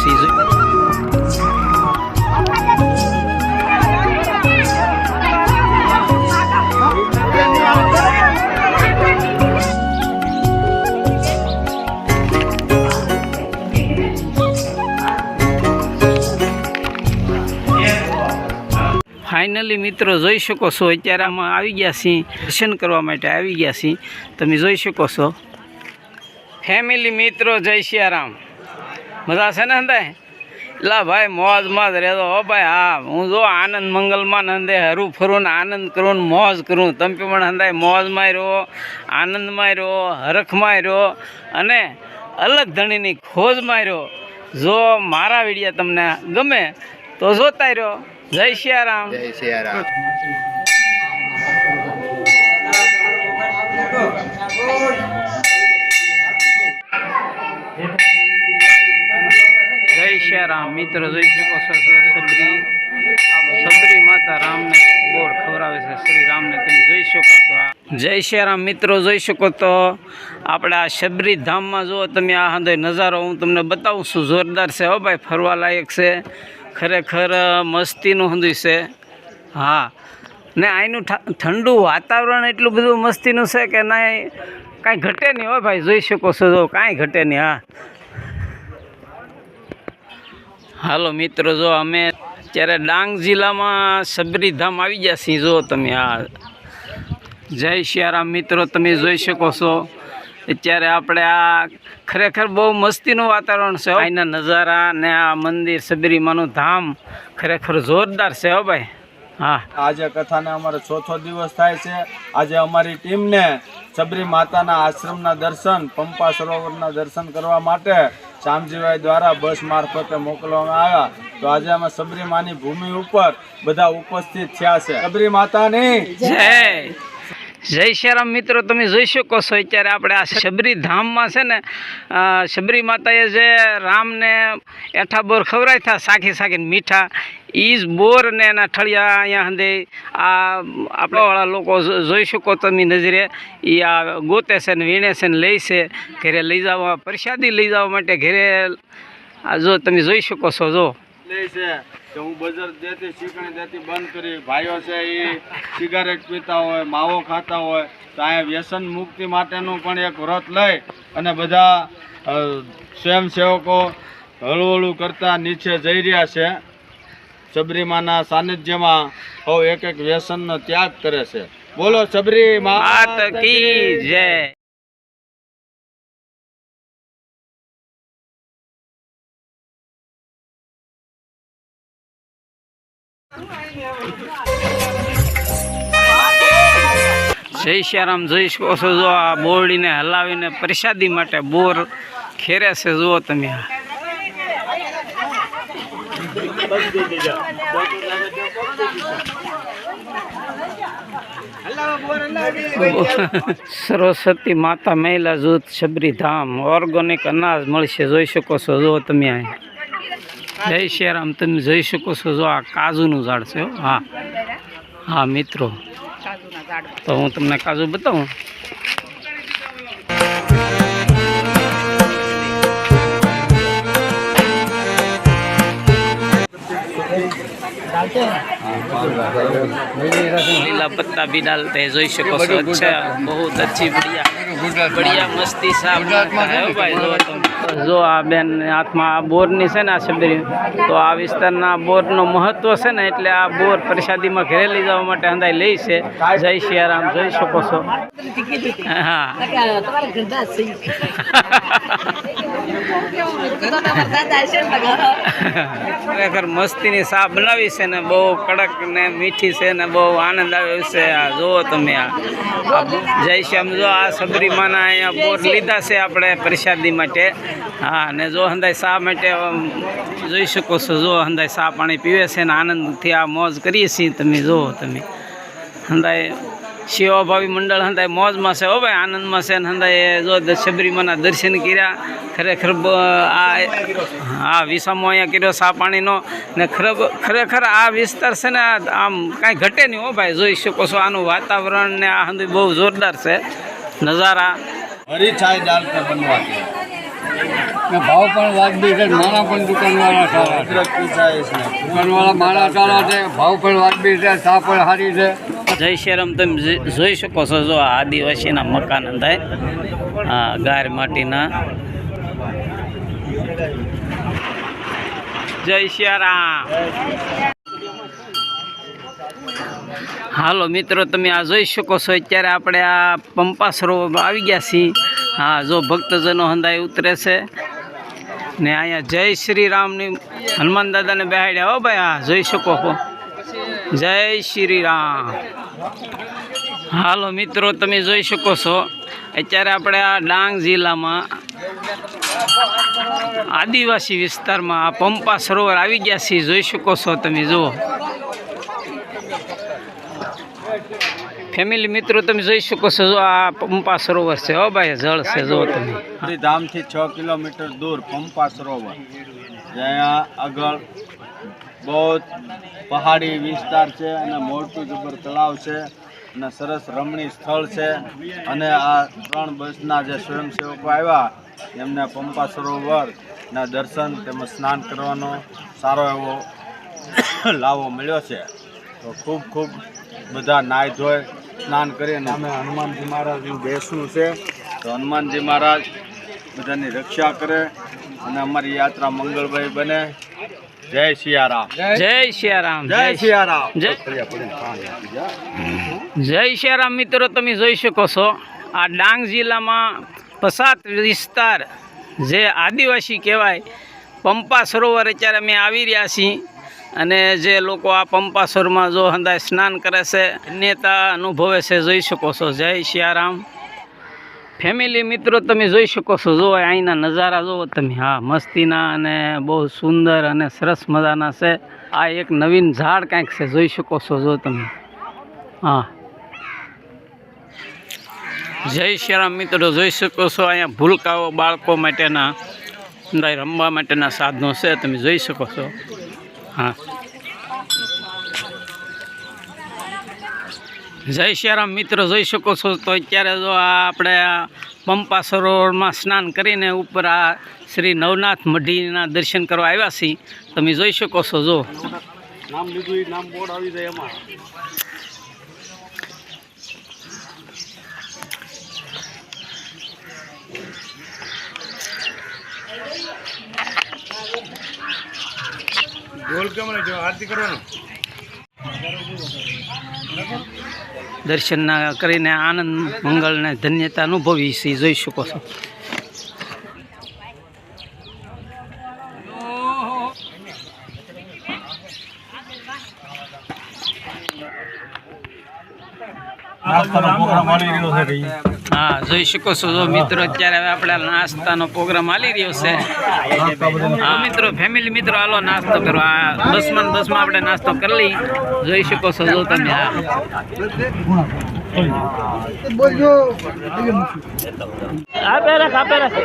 છીએ ફાઇનલી મિત્રો, જોઈ શકો છો, અત્યારે આમાં આવી ગયા છીએ. દર્શન કરવા માટે આવી ગયા છીએ. તમે જોઈ શકો છો. ફેમિલી મિત્રો, જય સિયારામ મજા છે ને હંદાય લા ભાઈ મોજમાં જ રહેતો હો ભાઈ, હા, હું જો આનંદ મંગલમાં નંદે હરું ફરું ને આનંદ કરું મોજ કરું. તમે પણ હંદાય મોજમાં રહો, આનંદમાં રહો, હરખમાં રહો અને અલગ ધણીની ખોજમાં રહો. જો મારા વીડિયો તમને ગમે તો જોતા રહ્યો જય સિયારામ જય સિયારામ શ્રી રામ મિત્ર જોઈ શકો છો સબરી સબરી માતા રામને બોર ખવડાવે છે, શ્રી રામને તમે જોઈ શકો છો. જય શ્રી રામ મિત્રો, જોઈ શકો તો આપણે આ શબરી ધામમાં જુઓ તમે, આ હાંધો નજારો હું તમને બતાવું છું, જોરદાર છે હો ભાઈ ફરવા લાયક છે, ખરેખર મસ્તીનું હંધું છે. હા. ને અહીંનું ઠંડુ વાતાવરણ એટલું બધું મસ્તીનું છે કે ના કાંઈ ઘટે નહીં હો ભાઈ, જોઈ શકો છો કાંઈ ઘટે નહીં, હા. હાલો મિત્રો, જો અમે અત્યારે ડાંગ જિલ્લામાં સબરીધામ આવી ગયા છીએ. જો તમે આ જય શિયારામ મિત્રો, તમે જોઈ શકો છો. અત્યારે આપણે આ ખરેખર બહુ મસ્તીનું વાતાવરણ છે. અહીંના નજારા ને આ મંદિર સબરીમાનું ધામ ખરેખર જોરદાર છે હો ભાઈ. હા. આજે કથાને અમારે ચોથો દિવસ થાય છે. આજે અમારી ટીમને સબરી માતાના આશ્રમના દર્શન પંપા સરોવરના દર્શન કરવા માટે શામજીભાઈ દ્વારા બસ મારફતે મોકલવામાં આવ્યા. તો આજે અમે સબરી માની ભૂમિ ઉપર બધા ઉપસ્થિત થયા છે. સબરી માતાની જય. જય શ્રીરામ મિત્રો, તમે જોઈ શકો છો અત્યારે આપણે આ શબરી ધામમાં છે ને શબરી માતાએ જે રામને એઠા બોર ખવરાય હતા સાખી સાખીને મીઠા એ જ બોર એના ઠળિયા અહીંયા હંદે આ આપણાવાળા લોકો જોઈ શકો તમે નજરે એ આ ગોતે છે ને, વીણે છે ને, લઈ છે, ઘરે લઈ જવા, પ્રસાદી લઈ જવા માટે ઘરે, આ જો તમે જોઈ શકો છો, જો. લે છે. કે હું બજાર જેથી શીખણી દેતી બંધ કરી ભાઈઓ છે એ સિગારેટ પીતા હોય માવો ખાતા હોય તો અહીંયા વ્યસન મુક્તિ માટેનું પણ એક વ્રત લઈ અને બધા સ્વયંસેવકો હળુહળું કરતા નીચે જઈ રહ્યા છે. સબરીમાના સાનિધ્યમાં હવ એક એક વ્યસનનો ત્યાગ કરે છે. બોલો સબરી માત કી જય. જય શ્યારામ જોઈ શકો છો જો આ બોરડીને હલાવીને પ્રસાદી માટે બોર ખેરે છે, જુઓ તમે આ. સરસ્વતી માતા મહિલા જૂથ શબરી ધામ ઓર્ગોનિક અનાજ મળશે, જોઈ શકો છો જો તમે અહીં જય શ્રીરામ તમે જોઈ શકો છો જો આ કાજુનું ઝાડ છે હો. હા હા મિત્રો તો હું તમને કાજુ બતાવું લીલા पत्ता भी डालते हैं જોઈ શકો છો અચ્છા બહુ अच्छी बढ़िया बढ़िया मस्ती सा बनता है हो भाई જો આ બેન હાથમાં આ બોરની છે ને આ શબરી તો આ વિસ્તારના બોરનું મહત્વ છે ને એટલે આ બોર પ્રસાદીમાં ઘરે લઈ જવા માટે અંદાય લે છે. જય સિયારામ જોઈ શકો છો. હા. ખરેખર મસ્તીની સા બનાવી છે ને બહુ કડક ને મીઠી છે ને બહુ આનંદ આવે છે. આ જુઓ તમે આ. જય શ્યામ જો આ સબરીમાના અહીંયા બોર લીધા છે આપણે પ્રસાદી માટે. હા, ને જો હંદાય સા માટે જોઈ શકો છો, જો હંદાય સા પાણી પીવે છે ને આનંદથી આ મોજ કરીએ છીએ તમે, જુઓ તમે. હંદાય સેવાભાવી મંડળ હંદાય મોજમાં છે હો ભાઈ આનંદમાં છે ને હંદાય જો શબરીમાના દર્શન કર્યા ખરેખર આ આ વિસામો અહીંયા કર્યો સા પાણીનો. ને ખરેખર ખરેખર આ વિસ્તાર છે ને આ- આમ કાંઈ ઘટે નહીં હો ભાઈ જોઈ શકો છો આનું વાતાવરણ ને આ હંદુ બહુ જોરદાર છે નજારા. હરી છાય દાળ પર બનવા ને ભાવ પણ વાજબી છે નાના પણ દુકાનવાળા સારા દુકાનવાળા મારા સારા છે ભાવ પણ વાજબી છે ચા પણ સારી છે. જય શ્રીરામ તમે જોઈ શકો છો જો આદિવાસીના મકાન થાય આ ગાર માટીના. જય શ્રીરામ હાલો મિત્રો, તમે આ જોઈ શકો છો, અત્યારે આપણે આ પંપા સરોવર આવી ગયા છીએ. હા, જો ભક્તજનો હંદાય ઉતરે છે. ને અહીંયા જય શ્રી રામની હનુમાન દાદાને બેહાડ્યા. હો ભાઈ, હા, જોઈ શકો છો. જય શ્રી રામ. હાલો મિત્રો, તમે જોઈ શકો છો, અત્યારે આપણે આ ડાંગ જિલ્લામાં આદિવાસી વિસ્તારમાં આ પંપા સરોવર આવી ગયા છે જોઈ શકો છો તમે, જુઓ. ફેમિલી મિત્રો, તમે જોઈ શકો છો જો આ પંપા સરોવર છે. હો ભાઈ, જળ છે, જુઓ તમે. ધામથી છ કિલોમીટર દૂર પંપા સરોવર. જ્યાં આગળ બહુ પહાડી વિસ્તાર છે અને મોટું જબર તળાવ છે અને સરસ રમણીય સ્થળ છે. અને આ ત્રણ બસના જે સ્વયંસેવકો આવ્યા, એમને પંપા સરોવરના દર્શન તેમજ સ્નાન કરવાનો સારો એવો લાવો મળ્યો છે. તો ખૂબ ખૂબ બધા નાહી ધોઈ સ્નાન કરી અને અમે હનુમાનજી મહારાજનું બેસવું છે. તો હનુમાનજી મહારાજ બધાની રક્ષા કરે અને અમારી યાત્રા મંગળભાઈ બને. જય સિયારામ જય સિયારામ જય સિયારામ જય. જય શ્રીરામ મિત્રો તમે જોઈ શકો છો આ ડાંગ જિલ્લામાં પસાત વિસ્તાર જે આદિવાસી કહેવાય પંપા સરોવર અત્યારે અમે આવી રહ્યા છીએ. અને જે લોકો આ પંપા સરોવરમાં જો હંદાય સ્નાન કરે છે નેતા અનુભવે છે જોઈ શકો છો. જય સિયારામ ફેમિલી મિત્રો, તમે જોઈ શકો છો. જો અહીંના નજારા જુઓ તમે. હા, મસ્તીના અને બહુ સુંદર અને સરસ મજાના છે. આ એક નવીન ઝાડ કાંઈક છે. જોઈ શકો છો, જો તમે. હા. જય શ્રીરામ મિત્રો, જોઈ શકો છો અહીંયા ભૂલકાઓ બાળકો માટેના રમવા માટેના સાધનો છે. તમે જોઈ શકો છો. હા. જય શ્રીરામ મિત્રો જોઈ શકો છો. તો અત્યારે જો આ આપણે આ પંપા સરોવરમાં સ્નાન કરીને ઉપર આ શ્રી નવનાથ મઢીના દર્શન કરવા આવ્યા છીએ. તમે જોઈ શકો છો જો. નામ લીધું નામ બોર્ડ આવી જાય એમાં. દર્શનના કરીને આનંદ મંગળને ધન્યતા અનુભવી છે. જોઈ શકો છો. હા જોઈ શકો છો જો મિત્રો અત્યારે હવે આપણે નાસ્તાનો પ્રોગ્રામ હાલી રહ્યો છે હા મિત્રો ફેમિલી મિત્રો હાલો નાસ્તો કરો આ દસમાં દસમાં આપણે નાસ્તો કરી લઈ જોઈ શકો છો જો તમે હા આપે રાખ આપે રાખ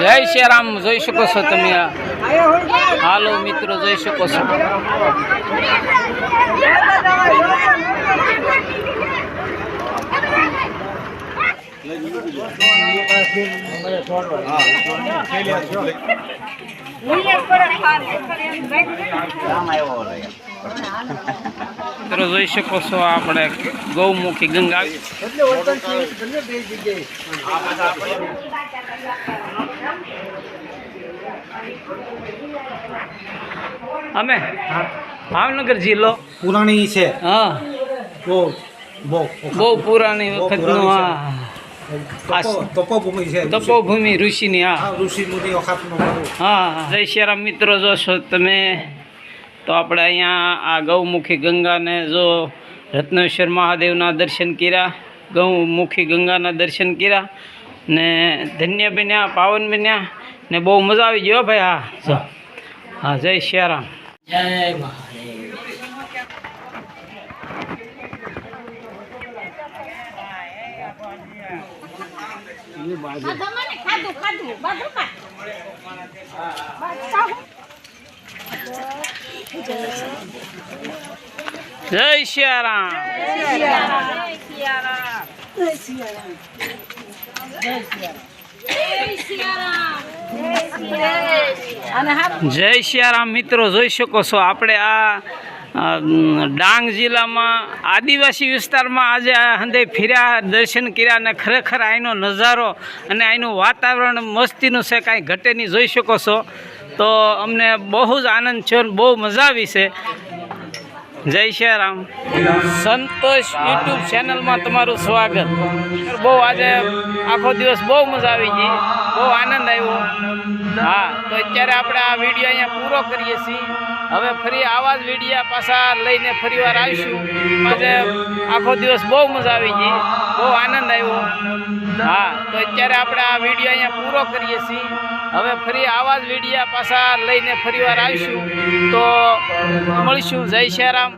જય શ્રી રામ જોઈ શકો છો તમે હાલો મિત્રો જોઈ શકો છો. મિત્રો જોઈ શકો છો આપણે ગૌમુખી ગંગા. અમે ભાવનગર જિલ્લો. પુરાણી છે. હા. બહુ બહુ બહુ પુરાણી વખતનું આ તપોભૂમિ ઋષિની હા. આ ઋષિ મુનિ વખતનું હા જય શ્રીરામ મિત્રો જોશો તમે. તો આપણે અહીંયા આ ગૌમુખી ગંગાને જો રત્નેશ્વર મહાદેવના દર્શન કર્યા ગૌમુખી ગંગાના દર્શન કર્યા ને ધન્ય બન્યા પાવન બન્યા ને બહુ મજા આવી ગયો ભાઈ હા. જો. હા જય શ્રીરામ જય મહાદેવ. ખાધું ખાધું. ખાધું જય સિયારામ. જય સિયારામ મિત્રો, જોઈ શકો છો આપણે આ ડાંગ જિલ્લામાં, આદિવાસી વિસ્તારમાં આજે હંદે ફિર્યા દર્શન કર્યા અને ખરેખર અહીંનો નજારો અને અહીંનું વાતાવરણ મસ્તીનું છે, કાંઈ ઘટે નહીં. જોઈ શકો છો તો અમને બહુ જ આનંદ છે બહુ મજા આવી છે. જય સિયારામ સંતોષ યુટ્યુબ ચેનલમાં તમારું સ્વાગત. બહુ આજે આખો દિવસ બહુ મજા આવી ગઈ. બહુ આનંદ આવ્યો. હા, તો અત્યારે આપણે આ વીડિયો અહીંયા પૂરો કરીએ છીએ. હવે ફરી આવા જ વિડીયા પાછા લઈને ફરી વાર આવીશું. આજે આખો દિવસ બહુ મજા આવી ગઈ. બહુ આનંદ આવ્યો. હા, તો અત્યારે આપણે આ વીડિયો અહીંયા પૂરો કરીએ છીએ. હવે ફરી આવા જ વિડીયા પાછા લઈને ફરી વાર આવીશું. તો મળીશું. જય શ્રી રામ.